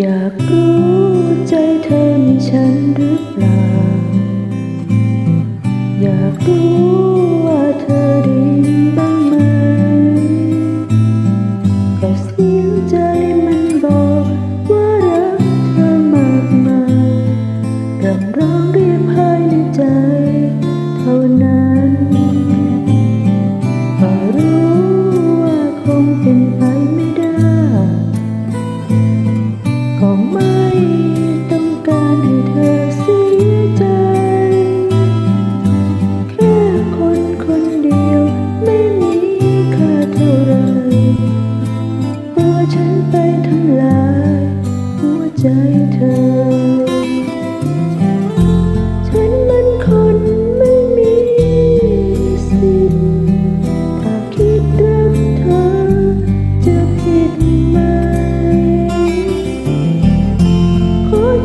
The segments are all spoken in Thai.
อยากรู้ใจเธอมีฉันหรือเปล่า อยากรู้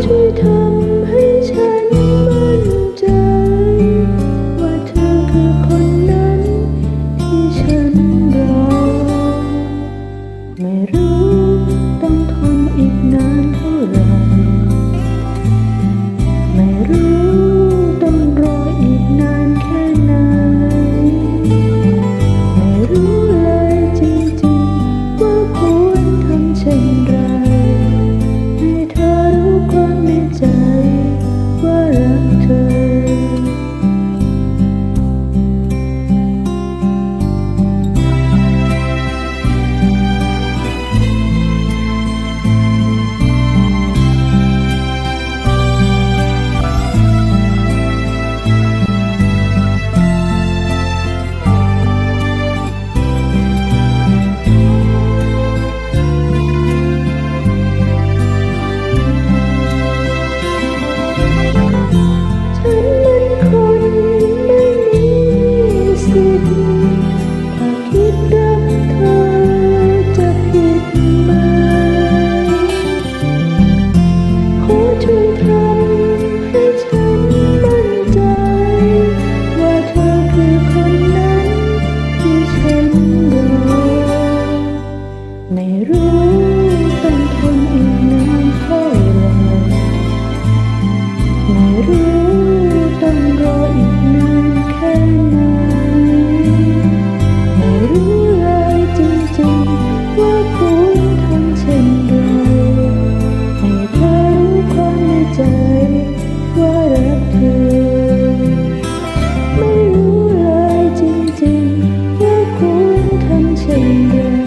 去看 ไม่รู้เลยจริงๆว่าควรทำเช่นไร